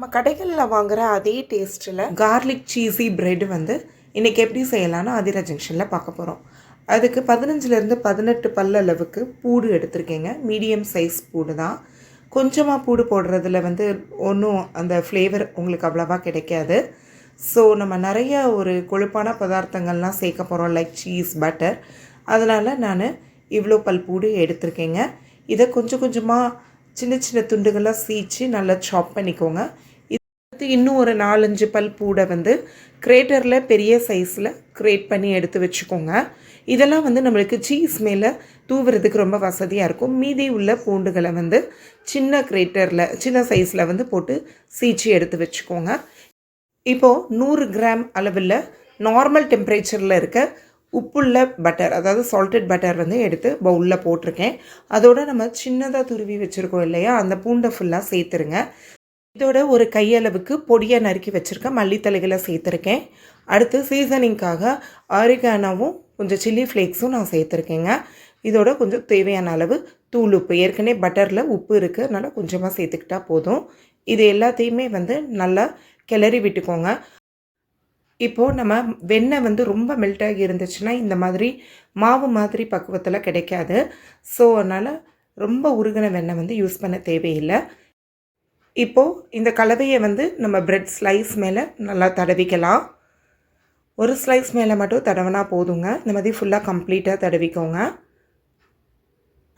நம்ம கடைகளில் வாங்குகிற அதே டேஸ்ட்டில் கார்லிக் சீஸி பிரெட் வந்து இன்றைக்கி எப்படி செய்யலான்னு ஆதிரா ஜங்ஷனில் பார்க்க போகிறோம் அதுக்கு பதினஞ்சுலேருந்து பதினெட்டு பல் அளவுக்கு பூடு எடுத்திருக்கேங்க. மீடியம் சைஸ் பூடு தான். கொஞ்சமாக பூடு போடுறதுல வந்து ஒன்றும் அந்த ஃப்ளேவர் உங்களுக்கு அவ்வளோவா கிடைக்காது. ஸோ நம்ம நிறைய ஒரு கொழுப்பான பதார்த்தங்கள்லாம் சேர்க்க போகிறோம் லைக் சீஸ் பட்டர் அதனால் நான் இவ்வளோ பல் பூடு எடுத்திருக்கேங்க. இதை கொஞ்சம் கொஞ்சமாக சின்ன சின்ன துண்டுகளாக சீச்சு நல்லா சாப் பண்ணிக்கோங்க. இது இன்னும் ஒரு நாலஞ்சு பல் பூடை வந்து கிரேட்டரில் பெரிய சைஸில் கிரேட் பண்ணி எடுத்து வச்சுக்கோங்க. இதெல்லாம் வந்து நம்மளுக்கு சீஸ் மேலே தூவுறதுக்கு ரொம்ப வசதியாக இருக்கும். மீதி உள்ள பூண்டுகளை வந்து சின்ன கிரேட்டரில் சின்ன சைஸில் வந்து போட்டு சீச்சு எடுத்து வச்சுக்கோங்க. இப்போது நூறு கிராம் அளவில் நார்மல் டெம்பரேச்சரில் இருக்க உப்புள்ள பட்டர் அதாவது சால்டட் பட்டர் வந்து எடுத்து பவுலில் போட்டிருக்கேன். அதோட நம்ம சின்னதாக துருவி வச்சுருக்கோம் இல்லையா? அந்த பூண்டை ஃபுல்லாக சேர்த்துருங்க. இதோட ஒரு கையளவுக்கு பொடியாக நறுக்கி வச்சுருக்க மல்லித்தலைகளை சேர்த்துருக்கேன். அடுத்து சீசனிங்காக ஆரிகானாவும் கொஞ்சம் சில்லி ஃப்ளேக்ஸும் நான் சேர்த்துருக்கேங்க. இதோட கொஞ்சம் தேவையான அளவு தூள் உப்பு. ஏற்கனவே பட்டரில் உப்பு இருக்குது அதனால் கொஞ்சமாக சேர்த்துக்கிட்டா போதும். இது எல்லாத்தையுமே வந்து நல்லா கிளறி விட்டுக்கோங்க. இப்போது நம்ம வெண்ணெய் வந்து ரொம்ப மெல்ட் ஆகி இருந்துச்சுன்னா இந்த மாதிரி மாவு மாதிரி பக்குவத்தில் கிடைக்காது. ஸோ அதனால் ரொம்ப உருகின வெண்ணெய் வந்து யூஸ் பண்ண தேவையில்லை. இப்போது இந்த கலவையை வந்து நம்ம பிரெட் ஸ்லைஸ் மேலே நல்லா தடவிக்கலாம். ஒரு ஸ்லைஸ் மேலே மட்டும் தடவினா போதுங்க. இந்த மாதிரி ஃபுல்லாக கம்ப்ளீட்டாக தடவிக்கோங்க.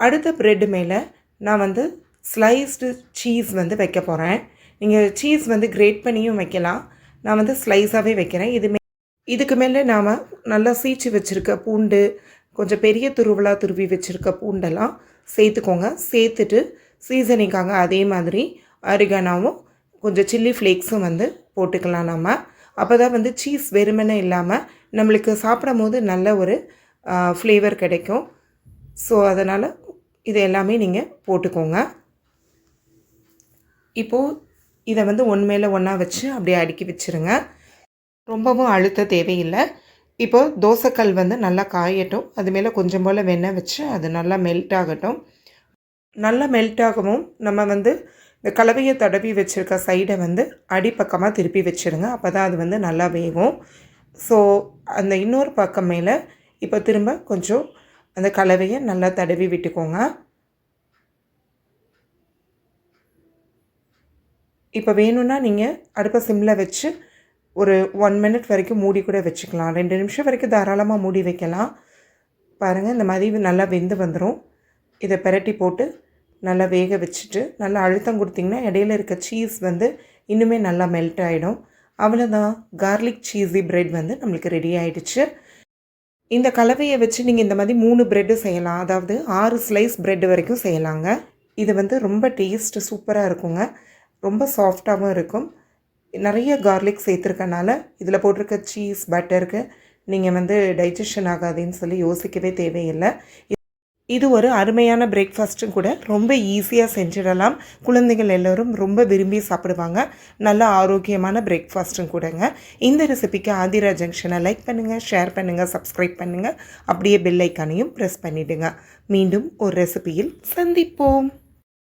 அடுத்த ப்ரெட்டு மேலே நான் வந்து ஸ்லைஸ்டு சீஸ் வந்து வைக்க போகிறேன் நீங்கள் சீஸ் வந்து கிரேட் பண்ணியும் வைக்கலாம். நான் வந்து ஸ்லைஸாகவே வைக்கிறேன். இதுமே இதுக்கு மேலே நாம் நல்லா சீச்சு வச்சுருக்க பூண்டு கொஞ்சம் பெரிய துருவலாக துருவி வச்சுருக்க பூண்டெல்லாம் சேர்த்துக்கோங்க. சேர்த்துட்டு சீசனிக்காக அதே மாதிரி அரிகானாவும் கொஞ்சம் சில்லி ஃப்ளேக்ஸும் வந்து போட்டுக்கலாம் நம்ம அப்போ தான் வந்து சீஸ் வெறுமனே இல்லாமல் நம்மளுக்கு சாப்பிடும் போது நல்ல ஒரு ஃப்ளேவர் கிடைக்கும். ஸோ அதனால் இது எல்லாமே நீங்கள் போட்டுக்கோங்க. இப்போது இதை வந்து ஒன் மேலே ஒன்றா வச்சு அப்படியே அடுக்கி வச்சுருங்க. ரொம்பவும் அழுத்த தேவையில்லை. இப்போது தோசைக்கல் வந்து நல்லா காயட்டும். அது மேலே கொஞ்சம் போல் வெண்ணெய் வச்சு அது நல்லா மெல்ட் ஆகட்டும். நல்லா மெல்ட் ஆகவும் நம்ம வந்து இந்த கலவையை தடவி வச்சுருக்க சைடை வந்து அடிப்பக்கமாக திருப்பி வச்சுருங்க. அப்போ தான் அது வந்து நல்லா வேகும். ஸோ அந்த இன்னொரு பக்கம் மேலே இப்போ திரும்ப கொஞ்சம் அந்த கலவையை நல்லா தடவி விட்டுக்கோங்க. இப்போ வேணும்னா நீங்கள் அடுப்பை சிம்மில் வச்சு ஒரு ஒன் மினிட் வரைக்கும் மூடி கூட வச்சுக்கலாம். ரெண்டு நிமிஷம் வரைக்கும் தாராளமாக மூடி வைக்கலாம். பாருங்கள் இந்த மாதிரி நல்லா வெந்து வந்துடும் இதை பெரட்டி போட்டு நல்லா வேக வச்சுட்டு நல்லா அழுத்தம் கொடுத்திங்கன்னா இடையில இருக்க சீஸ் வந்து இன்னுமே நல்லா மெல்ட் ஆகிடும் அவ்வளோதான் கார்லிக் சீஸி ப்ரெட் வந்து நம்மளுக்கு ரெடி ஆகிடுச்சு இந்த கலவையை வச்சு நீங்கள் இந்த மாதிரி மூணு பிரெட்டு செய்யலாம். அதாவது ஆறு ஸ்லைஸ் ப்ரெட் வரைக்கும் செய்யலாங்க. இது வந்து ரொம்ப டேஸ்ட்டு சூப்பராக இருக்குங்க. ரொம்ப சாஃப்டாகவும் இருக்கும். நிறைய கார்லிக் சேர்த்துருக்கனால இதில் போட்டிருக்க சீஸ் பட்டருக்கு நீங்கள் வந்து டைஜஷன் ஆகாதுன்னு சொல்லி யோசிக்கவே தேவையில்லை. இது ஒரு அருமையான பிரேக்ஃபாஸ்ட்டும் கூட ரொம்ப ஈஸியாக செஞ்சிடலாம். குழந்தைகள் எல்லோரும் ரொம்ப விரும்பி சாப்பிடுவாங்க. நல்ல ஆரோக்கியமான பிரேக்ஃபாஸ்ட்டும் கூடங்க. இந்த ரெசிபிக்கு ஆதிரா ஜங்ஷனை லைக் பண்ணுங்கள் ஷேர் பண்ணுங்கள் சப்ஸ்கிரைப் பண்ணுங்கள் அப்படியே பெல் ஐக்கானையும் ப்ரெஸ் பண்ணிவிடுங்க மீண்டும் ஒரு ரெசிபியில் சந்திப்போம்.